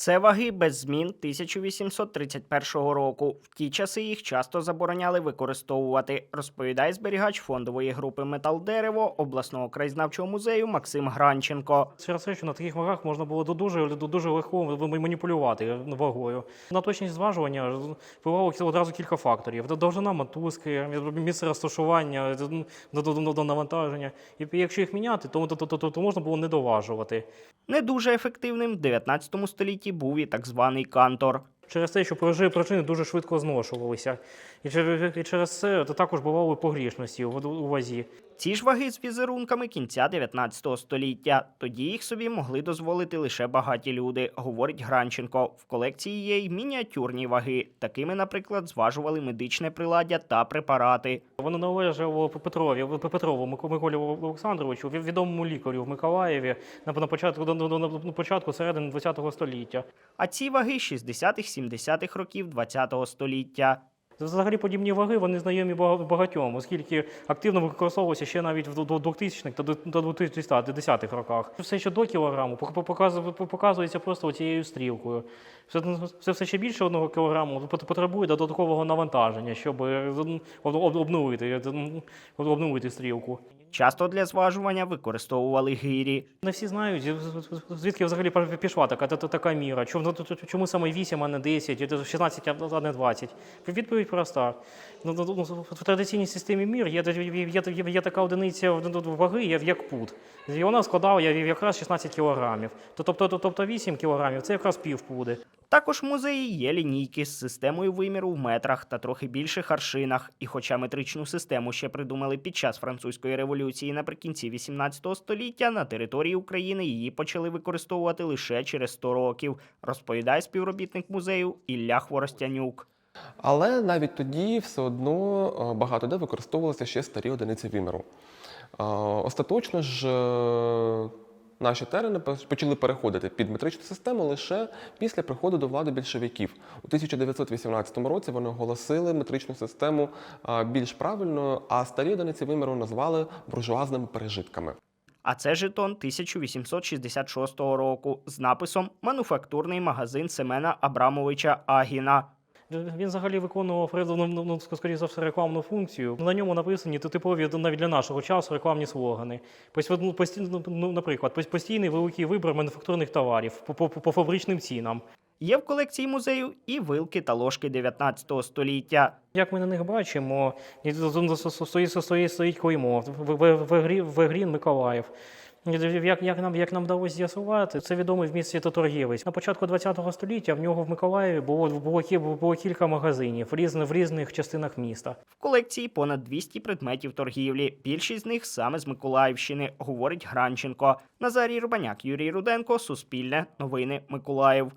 Це ваги без змін 1831 року. В ті часи їх часто забороняли використовувати, розповідає зберігач фондової групи Металдерево обласного краєзнавчого музею Максим Гранченко. Через те, що на таких вагах можна було до- дуже, до- дуже легко маніпулювати вагою. На точність зважування впливало одразу кілька факторів: довжина мотузки, місце розташування, до навантаження. І якщо їх міняти, то, то, то, то, то можна було не доважувати. Не дуже ефективним в 19 столітті був і так званий кантор. Через те, що пружини дуже швидко зношувалися. І через, і через це також бували погрішності у, у вазі. Ці ж ваги з візерунками кінця 19 століття. Тоді їх собі могли дозволити лише багаті люди, говорить Гранченко. В колекції є й мініатюрні ваги. Такими, наприклад, зважували медичне приладдя та препарати. Воно належало Петрові, Петрову Миколі Олександровичу, відомому лікарю в Миколаєві на, початку на, на, початку середини ХХ століття. А ці ваги 60-70-х років 20 століття. Взагалі подібні ваги вони знайомі багатьом, оскільки активно використовувалися ще навіть в 2000-х та до- до 2010-х роках. Все, що до кілограму, пок- пок- показує- показується просто цією стрілкою. Все, все, ще більше одного кілограму потребує додаткового навантаження, щоб об- об- обновити, е, обновити стрілку. Часто для зважування використовували гирі. Не всі знають, звідки взагалі пішла така, та- та- така міра. Чому, чому саме 8, а не 10, і 16, а не 20? Відповідь проста. Ну, ну, ну, В традиційній системі мір є, є, така одиниця ваги, є як пуд. І вона складала якраз 16 кілограмів. То- Тобто, тобто 8 кілограмів – це якраз пів пуди. Також в музеї є лінійки з системою виміру в метрах та трохи більших аршинах. І хоча метричну систему ще придумали під час французької революції наприкінці 18 століття, на території України її почали використовувати лише через 100 років, розповідає співробітник музею Ілля Хворостянюк. Але навіть тоді все одно е, багато де використовувалися ще старі одиниці виміру. Е, Остаточно ж е, наші терени почали переходити під метричну систему лише після приходу до влади більшовиків. У 1918 році вони оголосили метричну систему більш правильною, а старі одиниці виміру назвали буржуазними пережитками. А це жетон 1866 року з написом Мануфактурний магазин Семена Абрамовича Агіна. Він взагалі виконував ну, ну, ну, скоріше за все рекламну функцію. На ньому написані типові навіть для нашого часу рекламні слогани. Пос- ну, ну, Наприклад, постійний великий вибір мануфактурних товарів по, по, по фабричним цінам. Є в колекції музею і вилки та ложки 19 століття. Як ми на них бачимо, стоїть, стоїть, стоїть клеймо в, в, в, грі- в Грін Миколаїв. Як, як, нам, як нам вдалося з'ясувати, це відомий в місті торгівець. На початку ХХ століття в нього в Миколаєві було, було, було кілька магазинів в різних, в різних частинах міста. В колекції понад 200 предметів торгівлі. Більшість з них саме з Миколаївщини, говорить Гранченко. Назарій Рубаняк, Юрій Руденко, Суспільне, Новини Миколаїв.